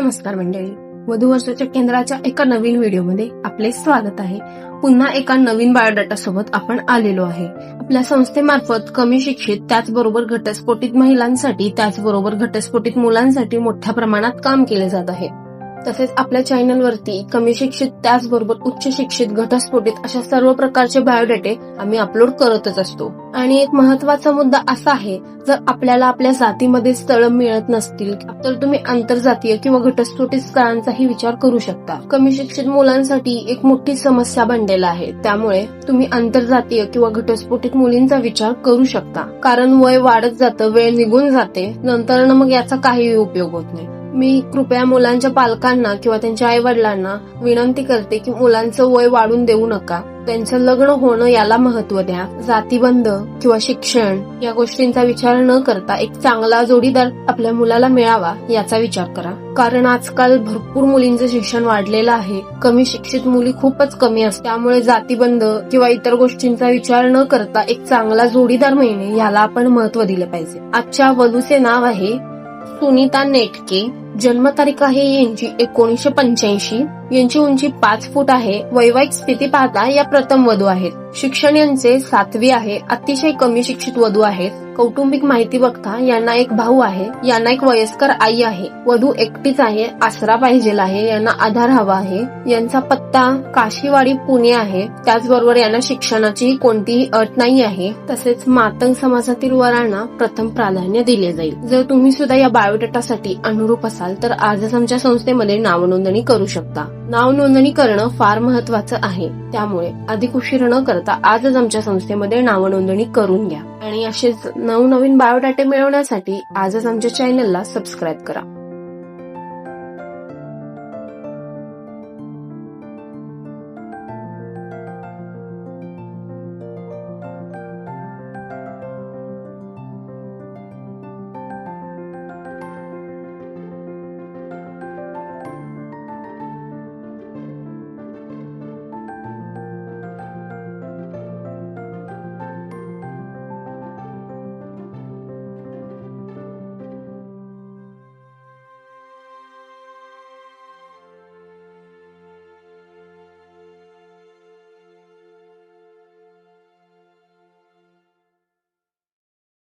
नमस्कार मंडळी. वधूवर्षाच्या केंद्राच्या एका नवीन व्हिडिओमध्ये आपले स्वागत आहे. पुन्हा एका नवीन बायोडाटा सोबत आपण आलेलो आहे. आपल्या संस्थेमार्फत कमी शिक्षित त्याचबरोबर घटस्फोटित महिलांसाठी त्याचबरोबर घटस्फोटित मुलांसाठी मोठ्या प्रमाणात काम केले जात आहे. तसेच आपल्या चॅनलवरती कमी शिक्षित त्याचबरोबर उच्च शिक्षित घटस्फोटित अशा सर्व प्रकारचे बायोडेटे आम्ही अपलोड करतच असतो. आणि एक महत्त्वाचा मुद्दा असा आहे जर आपल्याला आपल्या जातीमध्ये स्थळ मिळत नसतील तर तुम्ही आंतरजातीय किंवा घटस्फोटित स्थळांचाही विचार करू शकता. कमी शिक्षित मुलांसाठी एक मोठी समस्या बनलेला आहे. त्यामुळे तुम्ही आंतरजातीय किंवा घटस्फोटित मुलींचा विचार करू शकता. कारण वय वाढत जातं वेळ निघून जाते नंतर मग याचा काही उपयोग होत नाही. मी कृपया मुलांच्या पालकांना किंवा त्यांच्या आई वडिलांना विनंती करते की मुलांचं वय वाढून देऊ नका. त्यांचं लग्न होणं याला महत्त्व द्या. जातीबंध किंवा शिक्षण या गोष्टींचा विचार न करता एक चांगला जोडीदार आपल्या मुलाला मिळावा याचा विचार करा. कारण आजकाल भरपूर मुलींचं शिक्षण वाढलेलं आहे. कमी शिक्षित मुली खूपच कमी असतात. त्यामुळे जातीबंध किंवा इतर गोष्टींचा विचार न करता एक चांगला जोडीदार मिळणे याला आपण महत्त्व दिलं पाहिजे. आजच्या वलूचे नाव आहे सुनीता नेटके जन्मतारीख आहे यांची एकोणीशे पंच्याऐंशी. यांची उंची पाच फूट आहे. वैवाहिक स्थिती पाहता या प्रथम वधू आहेत. शिक्षण यांचे सातवी आहे. अतिशय कमी शिक्षित वधू आहेत. कौटुंबिक माहिती बघता यांना एक भाऊ आहे यांना एक वयस्कर आई आहे वधू एकटीच आहे आसरा पाहिजे आहे यांना आधार हवा आहे यांचा पत्ता काशीवाडी पुणे आहे त्याचबरोबर यांना शिक्षणाची कोणतीही अट नाही आहे तसेच मातंग समाजातील वरांना प्रथम प्राधान्य दिले जाईल. जर तुम्ही सुद्धा या बायोडेटासाठी अनुरूप असाल तर आजच आमच्या संस्थेमध्ये नावनोंदणी करू शकता. नाव नोंदणी करणं फार महत्वाचं आहे. त्यामुळे अधिक उशीर न करता आजच आमच्या संस्थेमध्ये नावनोंदणी करून घ्या. आणि असेच नवनवीन बायोडाटे मिळवण्यासाठी आजच आमच्या चॅनलला सबस्क्राईब करा.